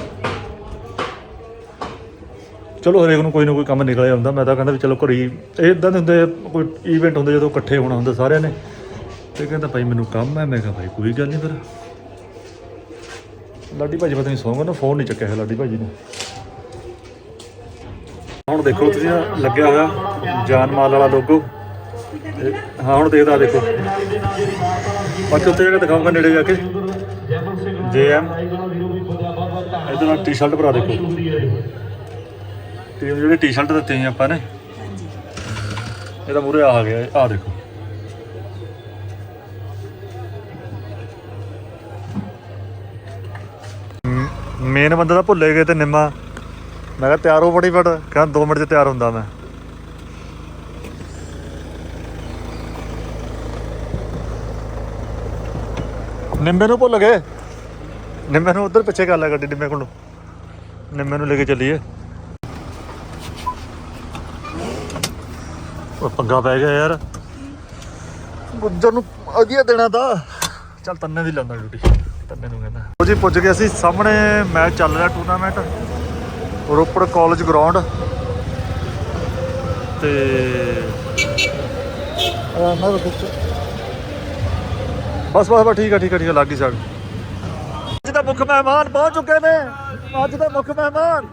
ਚਲੋ ਹਰੇਕ ਨੂੰ ਕੋਈ ਨਾ ਕੋਈ ਕੰਮ ਨਿਕਲ ਆਉਂਦਾ ਮੈਂ ਤਾਂ ਕਹਿੰਦਾ ਵੀ ਚਲੋ ਘਰੀ ਇਦਾਂ ਦੇ ਹੁੰਦੇ ਆ, ਕੋਈ ਇਵੈਂਟ ਹੁੰਦੇ ਜਦੋਂ ਇਕੱਠੇ ਹੋਣਾ ਹੁੰਦਾ ਸਾਰਿਆਂ ਨੇ। ਤੇ ਕਹਿੰਦਾ ਭਾਈ ਮੈਨੂੰ ਕੰਮ ਹੈ ਮੈਂ ਕਿਹਾ ਭਾਈ ਕੋਈ ਗੱਲ ਨਹੀਂ ਫਿਰ। ਲਾਡੀ ਭਾਜੀ ਪਤਾ ਨਹੀਂ ਸੌਂਗਾ ਨਾ ਫੋਨ ਨਹੀਂ ਚੱਕਿਆ ਹੈ ਲਾਡੀ ਭਾਜੀ ਨੇ। ਹੁਣ ਦੇਖੋ ਤੁਸੀਂ ਲੱਗਿਆ ਹੋਇਆ ਜਾਨ ਮਾਲ ਵਾਲਾ ਲੋਗੋ ਹਾਂ ਹੁਣ ਦੇਖਦਾ ਦੇਖੋ। ਬਾਕੀ ਉੱਤੇ ਜਾ ਕੇ ਦਿਖਾਉਂਗਾ ਨੇੜੇ ਜਾ ਕੇ। ਜੇ ਐਮ। ਇਹਦੇ ਨਾਲ ਟੀ-ਸ਼ਰਟ ਭਰਾ ਦੇਖੋ। ਤੇ ਜਿਹੜੇ ਟੀ-ਸ਼ਰਟ ਦਿੱਤੇ ਸੀ ਆਪਾਂ ਨੇ। ਇਹਦਾ ਮੂਰੇ ਆ ਗਿਆ ਆ ਦੇਖੋ। ਮੇਨ ਬੰਦਾ ਤਾਂ ਭੁੱਲੇ ਗਏ ਤੇ ਨਿੰਮਾ। ਮੈਂ ਕਿਹਾ ਤਿਆਰ ਹੋ ਬੜੀ ਫਟ ਕਹਿੰਦਾ 2 ਮਿੰਟ 'ਚ ਤਿਆਰ ਹੁੰਦਾ ਮੈਂ। ਨਿੰਮੇ ਨੂੰ ਭੁੱਲ ਗਏ। ਨਿੰਮੇ ਨੂੰ ਉਧਰ ਪਿੱਛੇ ਕਰ ਲੈ ਗੱਡੀ ਨਿੰਮੇ ਕੋਲੋਂ। ਨਿੰਮੇ ਨੂੰ ਲੈ ਕੇ ਚੱਲੀਏ। ਉਹ ਪੰਗਾ ਪੈ ਗਿਆ ਯਾਰ। ਗੁੱਜਰ ਨੂੰ ਅਧੀਆ ਦੇਣਾ ਤਾਂ। ਚੱਲ ਤੰਨੇ ਦੀ ਲਾਉਂਦਾ ਡਿਊਟੀ, ਤੰਨੇ ਨੂੰ ਕਹਿੰਦਾ। ਉਹ ਜੀ, ਪੁੱਜ ਗਏ ਅਸੀਂ। ਸਾਹਮਣੇ ਮੈਚ ਚੱਲ ਰਿਹਾ ਟੂਰਨਾਮੈਂਟ ਰੋਪੜ ਕਾਲਜ ਗਰਾਊਂਡ ਤੇ ਆ ਮੈਂ ਵਿੱਚ ਬਸ ਬਸ ਬਸ, ਠੀਕ ਆ ਠੀਕ ਆ ਠੀਕ ਆ, ਲੱਗ ਗਈ ਸਾਡ ਅੱਜ ਦਾ ਮੁੱਖ ਮਹਿਮਾਨ ਪਹੁੰਚ ਚੁੱਕੇ ਨੇ। ਅੱਜ ਦਾ ਮੁੱਖ ਮਹਿਮਾਨ।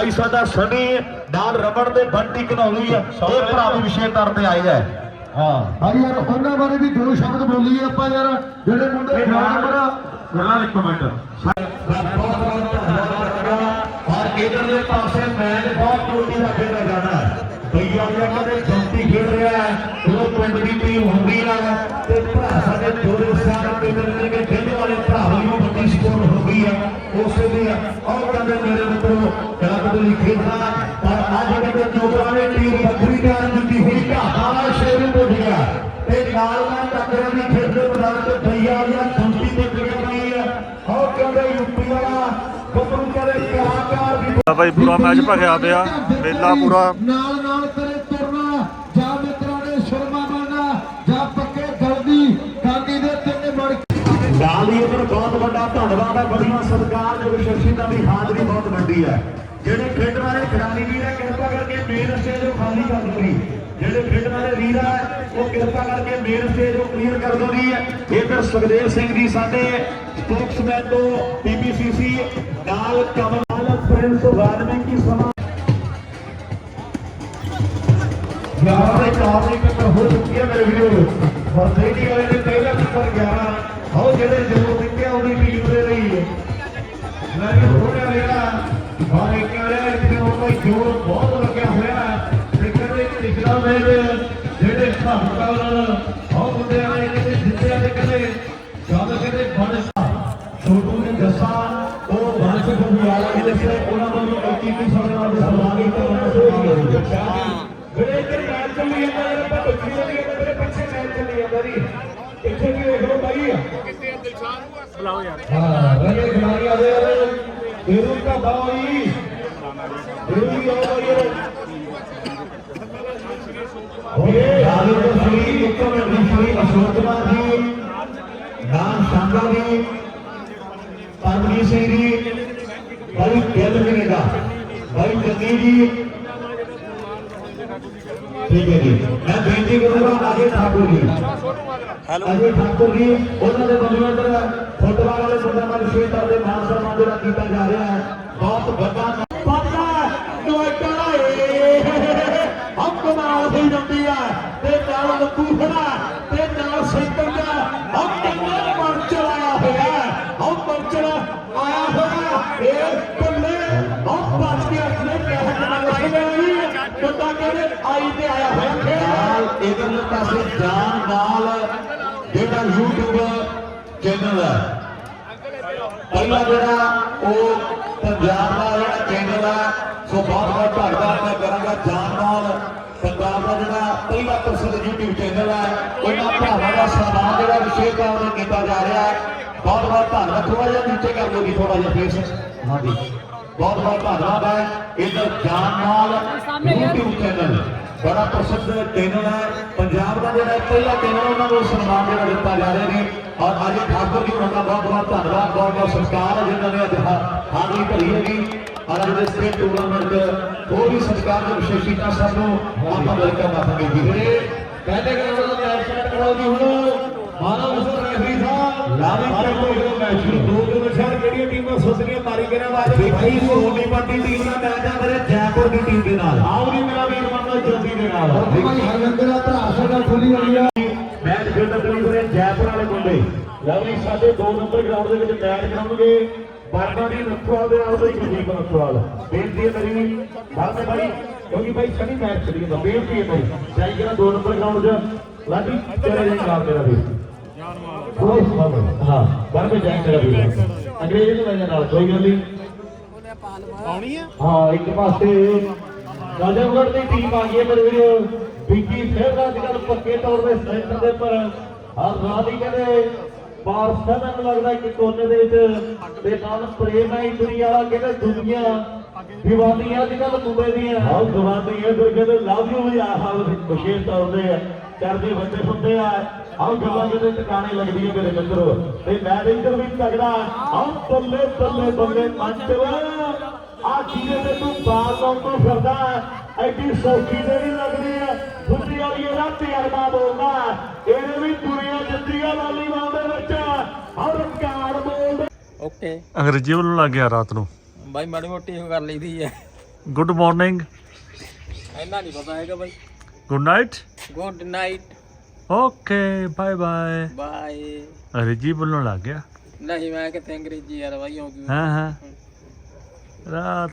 ਬਾਈ ਸਾਡਾ ਸਣੀ ਨਾਲ ਰਮਣ ਦੇ ਬੰਟੀ ਘਨੌਲੀ ਇਹ ਭਰਾ ਵੀ ਵਿਸ਼ੇ ਤੌਰ ਤੇ ਆਏ ਹੈ ਹਾਂ। ਹਾਂ ਯਾਰ ਉਹਨਾਂ ਬਾਰੇ ਵੀ ਦੋ ਸ਼ਬਦ ਬੋਲੀਏ ਆਪਾਂ ਯਾਰ। ਜਿਹੜੇ ਮੁੰਡੇ ਖਿਡਾਰੀ ਬੜਾ ਉਹਨਾਂ ਇੱਕ ਮਿੰਟ। ਔਰ ਇਧਰਲੇ ਪਾਸੇ ਮੈਚ ਬਹੁਤ ਟੋਟੀ ਦਾ ਖੇਡਿਆ ਜਾਣਾ ਭਈਆ ਜਿਹੜਾ ਦੇ ਜੰਤੀ ਖੇਡ ਰਿਹਾ ਹੈ। ਉਹ ਪਿੰਡ ਦੀ ਟੀਮ ਹੁੰਦੀ ਹੈ ਤੇ ਭਰਾ ਸਾਡੇ ਜੋੜੇ ਸਾਹਿਬ ਪਿੰਡ ਦੇ ਬਾਈ ਪੂਰਾ ਮੈਚ ਭਖਿਆ ਪਿਆ। ਮੇਲਾ ਪੂਰਾ। ਨਾਲ ਨਾਲ ਤੇਰੇ ਤੁਰਨਾ। ਜਾਂ ਮਿੱਤਰਾਂ ਨੇ ਸ਼ਰਮਾ ਬਣਨਾ ਜਾਂ ਪੱਕੇ ਗਲਦੀ ਕਾਂਗੀ ਦੇ ਤਿੰਨ ਮੜ ਗਾਲੀ ਉਧਰ ਬਹੁਤ ਵੱਡਾ ਧੰਨਵਾਦ ਹੈ। ਬੜੀਆਂ ਸਤਿਕਾਰਯੋਗ ਸ਼ਖਸੀਅਤਾਂ ਦੀ ਹਾਜ਼ਰੀ ਬਹੁਤ ਵੱਡੀ ਹੈ। ਜਿਹੜੇ ਖੇਡਣ ਵਾਲੇ ਖਿਡਾਰੀ ਵੀਰ ਹੈ ਕਿਰਪਾ ਕਰਕੇ ਮੇਨ ਸਟੇਜ ਨੂੰ ਖਾਲੀ ਕਰ ਦਿਓ ਜੀ। ਜਿਹੜੇ ਖੇਡਣ ਵਾਲੇ ਵੀਰ ਹੈ ਉਹ ਕਿਰਪਾ ਕਰਕੇ ਮੇਨ ਸਟੇਜ ਨੂੰ ਕਲੀਅਰ ਕਰ ਦਿਓ ਜੀ। ਇਧਰ ਸੁਖਦੇਵ ਸਿੰਘ ਜੀ ਸਾਡੇ ਸਪੋਕਸਮੈਨ ਤੋਂ ਪੀਪੀਸੀਸੀ ਨਾਲ ਕਮਲ ਪ੍ਰਿੰਸ ਵਾਲਮੀਕੀ ਸਮਾਂ ਯਾਰ ਦੇ ਕਾਰਨ ਇੱਕ ਹੋ ਚੁੱਕੀ ਹੈ ਮੇਰੇ ਵੀਡੀਓ ਵਰਦੇਡੀ ਵਾਲੇ ਨੇ ਪਹਿਲਾ ਨੰਬਰ 11 ਹੋ ਜਿਹੜੇ ਜੋਰ ਦਿੱਤੇ ਆ ਉਹਦੀ ਟੀਮ ਦੇ ਲਈ ਹੈ ਮੈਂ ਵੀ ਥੋੜਾ ਰਿਹਾ ਔਰ ਇੱਕ ਵਾਲੇ ਇੱਥੇ ਉਹ ਕੋਈ ਜੋਰ ਬਹੁਤ ਲੱਗਿਆ ਹੋਇਆ ਹੈ ਤੇ ਕਹਿੰਦੇ ਪਿਛਲਾ ਮੈਚ ਜਿਹੜੇ ਹਿਸਾਬ ਨਾਲ ਉਹ ਮੁੰਡੇ ਵਾਲੇ ਕਹਿੰਦੇ ਜਿੱਤੇ ਆ ਤੇ ਕਹਿੰਦੇ ਜਦ ਕਹਿੰਦੇ ਬਣ ਛੋਟੂ ਨੇ ਦੱਸਾ ਉਹ ਬਾਂਸ ਨੂੰ ਵਾਲਾ ਵੀ ਦੱਸਿਆ ਉਹਨਾਂ ਵੱਲੋਂ 21 ਸਾਲ ਨਾਲ ਸਨਮਾਨ ਕੀਤਾ ਉਹਨਾਂ ਨੂੰ ਮੇਰੇ ਇੱਧਰ ਮੈਚ ਚੱਲੀ ਜਾਂਦਾ ਹੈ ਆਪਾਂ ਬੱਚੀ ਵਾਲੀ ਮੇਰੇ ਪਿੱਛੇ ਮੈਚ ਚੱਲੀ ਜਾਂਦਾ ਜੀ ਇੱਥੇ ਵੀ ਦੇਖ ਲਓ ਬਾਈ ਕਿਤੇ ਦਿਲਸ਼ਾਨ ਨੂੰ ਬੁਲਾਓ ਯਾਰ। ਹਾਂ ਰੰਗੇ ਖਿਡਾਰੀ ਆ ਰਹੇ ਇਹਨੂੰ ਤਾਂ ਬਾਈ ਇਹਨੂੰ ਵੀ ਆਓ ਹੋਏ ਆਲੂ ਤੋਂ ਸ੍ਰੀ ਉੱਤਮ ਦੀ ਅਸ਼ੋਕ ਕੁਮਾਰ ਜੀ ਨਾਮ ਸ਼ਾਂਗਾ ਜੀ ਪਰਮਜੀਤ ਸਿੰਘ ਜੀ, ਬਾਈ ਗਿੱਲ ਕਨੇਡਾ, ਬਾਈ ਜੱਗੀ ਜੀ ਠੀਕ ਹੈ ਜੀ। ਮੈਂ ਬੇਨਤੀ ਕਰੂੰਗਾ ਅਜੇ ਠਾਕੁਰ ਜੀ। ਅਜੇ ਠਾਕੁਰ ਜੀ ਉਹਨਾਂ ਦੇ ਵੱਲੋਂ ਇੱਧਰ ਫੁੱਟਬਾਲ ਵਾਲੇ ਮੁੰਡਿਆਂ ਦਾ ਵਿਸ਼ੇਸ਼ ਤੌਰ ਤੇ ਮਾਨ ਸਨਮਾਨ ਜਿਹੜਾ ਕੀਤਾ ਜਾ ਰਿਹਾ ਹੈ। ਬਹੁਤ ਵੱਡਾ ਪੱਕਾ ਨੋਇਟਾ ਏ। ਹਮ ਕਮਾਲ ਹੋਈ ਜਾਂਦੀ ਹੈ ਤੇ ਨਾਲ ਲੱਕੂ ਖੜਾ ਤੇ ਨਾਲ ਸੈਂਟਰ ਦਾ ਹਮ ਕੰਨੇ ਮੰਚ ਆਇਆ ਹੋਇਆ। ਹੈ ਹਮ ਮੰਚ ਆਇਆ ਹੋਇਆ। ਇਹ ਆਈ ਤੇ ਆਇਆ ਹੋਇਆ ਖੇਡ। ਇਧਰਲੇ ਪਾਸੇ ਜਾਨ ਨਾਲ ਜਿਹੜਾ YouTube ਚੈਨਲ ਹੈ। ਪਹਿਲਾ ਜਿਹੜਾ ਉਹ ਪੰਜਾਬ ਦਾ ਜਿਹੜਾ ਚੈਨਲ ਹੈ ਸੋ ਬਹੁਤ ਬਹੁਤ ਧੰਨਵਾਦ ਮੈਂ ਕਰਾਂਗਾ ਜਾਨ ਨਾਲ। ਪੰਜਾਬ ਦਾ ਜਿਹੜਾ ਪਹਿਲਾ ਪ੍ਰਸਿੱਧ YouTube ਚੈਨਲ ਹੈ ਉਹਨਾਂ ਭਰਾਵਾਂ ਦਾ ਸਨਮਾਨ ਜਿਹੜਾ ਵਿਸ਼ੇਸ਼ ਤੌਰ ਤੇ ਕੀਤਾ ਜਾ ਰਿਹਾ ਹੈ। ਬਹੁਤ ਬਹੁਤ ਧੰਨਵਾਦ। ਥੋੜਾ ਜਿਹਾ ਨੀਚੇ ਕਰ ਲਓ ਜੀ ਥੋੜਾ ਜਿਹਾ ਫੇਸ ਹਾਂਜੀ। ਬਹੁਤ ਬਹੁਤ ਧੰਨਵਾਦ ਹੈ। ਇਧਰ ਜਾਨ ਨਾਲ YouTube ਚੈਨਲ ਬੜਾ ਪ੍ਰਸਿੱਧ ਚੈਨਲ ਹੈ। ਪੰਜਾਬ ਦਾ ਜਿਹੜਾ ਪਹਿਲਾ ਚੈਨਲ ਉਹਨਾਂ ਨੂੰ ਸਨਮਾਨ ਜਿਹੜਾ ਦਿੱਤਾ ਜਾ ਰਿਹਾ ਜੀ ਔਰ ਅੱਜ ਠਾਕੁਰ ਜੀ ਉਹਨਾਂ ਦਾ ਬਹੁਤ ਬਹੁਤ ਧੰਨਵਾਦ ਬਹੁਤ ਬਹੁਤ ਸਤਿਕਾਰ ਹੈ ਜਿਨ੍ਹਾਂ ਨੇ ਅੱਜ ਹਾਜ਼ਰੀ ਭਰੀ ਹੈ ਜੀ ਔਰ ਅੱਜ ਦੇ ਸਟੇਟ ਟੂਰਨਾਮੈਂਟ ਹੋਰ ਵੀ ਸਤਿਕਾਰ ਦੇ ਵਿਸ਼ੇਸ਼ੀਤਾ ਸਭ ਨੂੰ ਆਪਾਂ ਵੈਲਕਮ ਆਖਾਂਗੇ ਜੀ। ਕਹਿੰਦੇ ਕਿ ਉਹਨਾਂ ਦਾ ਮੈਚ ਸਟਾਰਟ ਕਰਾਓ ਜੀ ਹੁਣ। ਮਾਨਵ ਹੁਸਨ ਰੈਫਰੀ ਸਾਹਿਬ ਲਾਵੀ ਕਰੋ ਇਹ ਮੈਚ ਸ਼ੁਰੂ ਦੋ ਦਿਨ ਸ਼ਹਿਰ ਕਿਹੜੀਆਂ ਟੀਮਾਂ ਸੁਸਰੀਆਂ ਮਾਰੀ ਦੇਖੀ ਸੋਨੀ ਪਾਰਟੀ ਟੀਮ ਦਾ ਮੈਚ ਆ ਮੇਰੇ ਜੈਪੁਰ ਦੀ ਟੀਮ ਦੇ ਨਾਲ। ਆਓ ਜੀ ਮੇਰਾ ਵੀਰ ਮੰਨੋ ਜੋਤੀ ਦੇ ਨਾਲ। ਭਾਈ ਹਰਵਿੰਦਰ ਦਾ ਭਰਾ ਸਾਡਾ ਖੁੱਲੀ ਹੋਈ ਆ। ਮੈਚ ਖੇਡਣ ਲਈ ਵੀਰੇ ਜੈਪੁਰ ਵਾਲੇ ਮੁੰਡੇ। ਲਓ ਜੀ ਸਾਡੇ 2 ਨੰਬਰ ਗਰਾਊਂਡ ਦੇ ਵਿੱਚ ਮੈਚ ਕਰਾਉਣਗੇ ਬਾਬਾ ਦੀ ਨੱਥਵਾਲ ਦੇ ਨਾਲ ਤੇ ਗੁਰਦੀਪ ਨੱਥਵਾਲ। ਬੇਨਤੀ ਹੈ ਮੇਰੀ। ਬਾਬਾ ਭਾਈ ਕਿਉਂਕਿ ਭਾਈ ਸਣੀ ਮੈਚ ਚੱਲੀ ਜਾਂਦਾ। ਬੇਨਤੀ ਹੈ ਭਾਈ ਜਾਈ ਕਰਾਂ 2 ਨੰਬਰ ਗਰਾਊਂਡ 'ਚ। ਲਾਡੀ ਚਲੇ ਜਾਈ ਨਾਲ ਮੇਰਾ ਕੋਈ ਸਮਾਂ ਹਾਂ ਬਾਹਰ ਜਾਈ ਤੇਰਾ ਵੀਰ। ਅੰਗਰੇਜ਼ ਨੂੰ ਲੈ ਜਾ ਨਾਲ ਕੋਈ ਗੱਲ ਨਹੀਂ। ਆਉਣੀ ਆ? ਹਾਂ ਇੱਕ ਪਾਸੇ ਰਾਜਮਗੜ੍ਹ ਦੀ ਟੀਮ ਆ ਗਈ ਹੈ ਮੇਰੇ ਵੀਰੋ। ਵਿੱਕੀ ਫਿਰ ਦਾ ਅੱਜ ਕੱਲ੍ਹ ਪੱਕੇ ਤੌਰ ਤੇ ਸੈਂਟਰ ਦੇ ਉੱਪਰ। ਹਰ ਰਾਤ ਹੀ ਕਹਿੰਦੇ ਪਾਰਸਾ ਮੈਨੂੰ ਲੱਗਦਾ ਕਿ ਕੋਨੇ ਦੇ ਵਿੱਚ। ਤੇ ਨਾਲ ਪ੍ਰੇਮ ਹੈ ਦੁਨੀਆ ਵਾਲਾ ਕਹਿੰਦੇ ਦੁਨੀਆ ਦੀਵਾਨੀਆਂ ਅੱਜ ਕੱਲ੍ਹ ਮੁੰਡੇ ਦੀਆਂ। ਹਾਂ ਦੀਵਾਨੀਆਂ ਤੇ ਕਹਿੰਦੇ ਲਵ ਯੂ ਵੀ ਆ ਹਾਲ ਵਿਸ਼ੇਸ਼ ਤੌਰ ਤੇ ਕਰਦੇ ਬੰਦੇ ਹੁੰਦੇ ਆ। ਆਹ ਗੱਲਾਂ ਜਿਹੜੇ ਟਿਕਾਣੇ ਲੱਗਦੀ ਹੈ ਮੇਰੇ ਮਿੱਤਰੋ। ਤੇ ਮੈਂ ਇੱਧਰ ਵੀ ਤਗੜਾ ਆਹ ਬੱਲੇ ਬੱਲੇ ਬੱਲੇ ਮੰਚ ਆ ਜਿਹਦੇ ਤੇ ਤੂੰ ਬਾਲ ਲਾਉਣ ਤੋਂ ਫਿਰਦਾ ਐਡੀ ਸੌਖੀ ਤੇ ਨਹੀਂ ਲੱਗਦੀ ਹੈ। ਬੁੱਧੀ ਵਾਲੀ ਇਹਦਾ ਤਜਰਬਾ ਬੋਲਦਾ। ਇਹਨੇ ਵੀ ਦੁਨੀਆ ਜਿੱਤੀ ਆ ਵਾਲੀਬਾਲ ਦੇ ਵਿੱਚ। ਔਰ ਕਾਰ ਬੋਲਦੇ। ਓਕੇ। ਅੰਗਰੇਜ਼ੀ ਬੋਲਣ ਲੱਗ ਗਿਆ ਰਾਤ ਨੂੰ। ਬਾਈ ਮਾੜੀ ਮੋਟੀ ਉਹ ਕਰ ਲਈਦੀ ਹੈ। ਗੁੱਡ ਮਾਰਨਿੰਗ ਇੰਨਾ ਨਹੀਂ ਪਤਾ ਹੈਗਾ ਬਾਈ। Good night good night okay bye bye bye ਅੰਗਰੇਜ਼ੀ ਬੋਲਣ ਲੱਗ ਗਿਆ। ਨਹੀਂ ਮੈਂ ਕਿਤੇ ਅੰਗਰੇਜ਼ੀ ਯਾਰ ਬਾਈ ਹਾਂ ਹਾਂ। ਰਾਤ